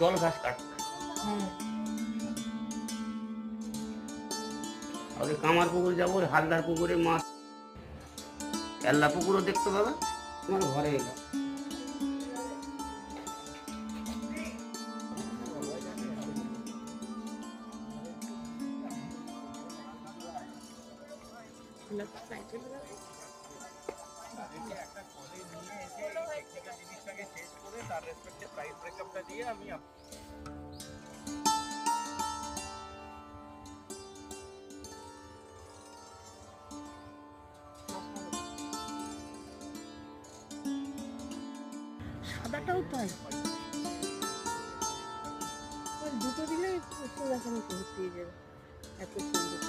জল ঘাস কাটতে কামার পুকুর যাব হালদার পুকুরে মাছ। কেল্লা পুকুরও দেখতে পাবে তোমার ঘরে এলো। সাদাটাও তাই। দুটো দিলে সোজাখানি ভর্তি হয়ে যাবে। এত সুন্দর।